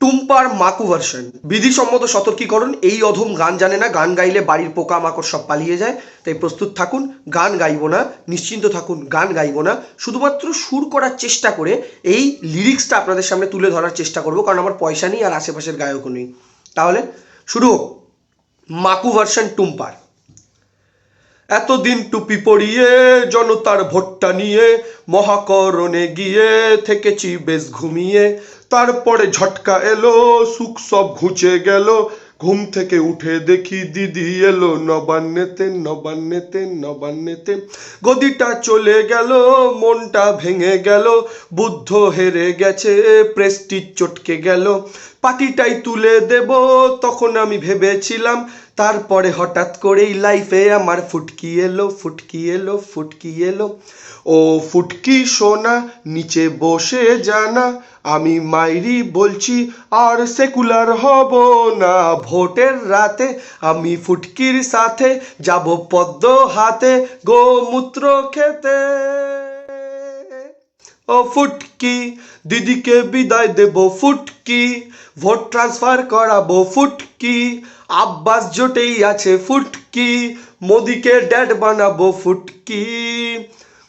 টুম্পার মাকু version. বিধিসম্মত সতর্কীকরণ, এই অধম গান জানে না, গান গাইলে বাড়ির পোকা মাকড় সব পালিয়ে যায়, তাই প্রস্তুত থাকুন, গান গাইব না, নিশ্চিন্ত থাকুন, গান গাইব না। শুধুমাত্র সুর করার চেষ্টা করে এই লিরিক্সটা আপনাদের সামনে তুলে ধরার চেষ্টা করব, কারণ আমার পয়সা নেই আর আশেপাশের গায়কও নেই। তাহলে শুরু হোক। মাকু ভার্সন টুম্পার। এতদিন টুপি পরিয়ে, জনতার ভোটটা নিয়ে, মহাকরণে গিয়ে, থেকেছি বেশ ঘুমিয়ে। তারপরে ঝটকা এলো, সুখ সব ঘুচে গেল। ঘুম থেকে উঠে দেখি দিদি এলো, নবান্নেতে নবান্নেতে নবান্নেতে। গদিটা চলে গেল, মনটা ভেঙে গেল, বুদ্ধ হেরে গেছে প্রেস্টিজ চটকে গেল। পাটিটাই তুলে দেব, তখন আমি ভেবেছিলাম তারপরে হঠাৎ করেই লাইফে আমার ফুটকি এলো ফুটকি এলো ফুটকি এলো। ও ফুটকি সোনা, নিচে বসে জানা, আমি মাইরি বলছি, আর সেকুলার হব না। ভোটের রাতে আমি ফুটকির সাথে যাব পদ্ম হাতে, গোমূত্র খেতে। ও ফুটকি, দিদিকে বিদায় দেব ফুটকি, ভোট ট্রান্সফার করাবো ফুটকি। আব্বাস জোটেই আছে ফুটকি, মোদিকে ড্যাড বানাবো ফুটকি।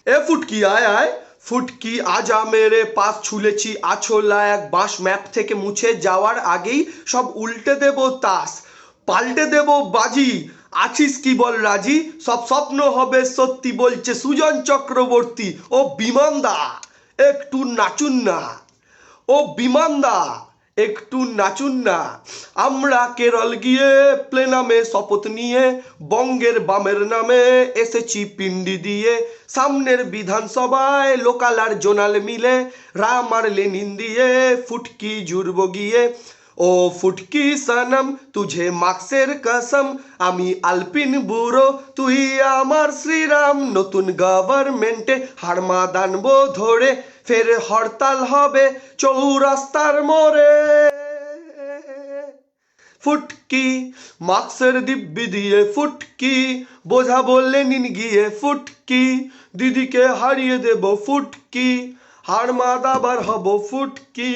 এ ফুটকি, আয় আয়। ফুটকি, আজা মেরে পাস ছুলেছি, আছোলা এক বাঁশ ম্যাপ থেকে মুছে যাওয়ার আগেই সব উল্টে দেব তাস। পাল্টে দেব বাজি, আছিস কি বল রাজি? সব স্বপ্ন হবে সত্যি বলছে সুজন চক্রবর্তী, ও বিমানদা, একটু নাচুন না। ও বিমানদা একটু নাচুন না। আমরা কেরল গিয়ে প্লেনামে শপথ নিয়ে, বঙ্গের বামের নামে এসেছি পিন্ডি দিয়ে। সামনের বিধানসভায় লোকাল আর জোনাল মিলে, রাম আর লেনিন দিয়ে ফুটকি জুড়ব গিয়ে। ও ফুটকি সনম, তুঝে মাক্সের কসম। আমি আলপিন বুড়ো, তুই আমার শ্রীরাম। নতুন গভর্নমেন্টে হারমা দানবো ধরে, ফের হরতাল হবে চৌরাস্তার মোড়ে। ফুটকি, মাক্সের দিব্যি দিয়ে ফুটকি, বোঝা বললে নিন গিয়ে ফুটকি। দিদিকে হারিয়ে দেব ফুটকি, হারমা দাবার হব ফুটকি।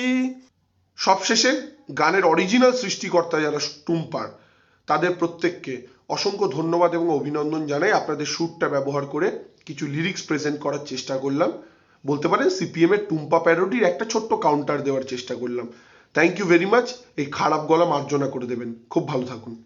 সবশেষে গানের অরিজিনাল সৃষ্টিকর্তা যারা টুম্পার, তাদের প্রত্যেককে অসংখ্য ধন্যবাদ এবং অভিনন্দন জানাই। আপনাদের সুরটা ব্যবহার করে কিছু লিরিক্স প্রেজেন্ট করার চেষ্টা করলাম। বলতে পারেন সিপিএম এর টুম্পা প্যারোডির একটা ছোট্ট কাউন্টার দেওয়ার চেষ্টা করলাম। থ্যাংক ইউ ভেরি মাচ এই খারাপ গলা মার্জনা করে দেবেন। খুব ভালো থাকুন।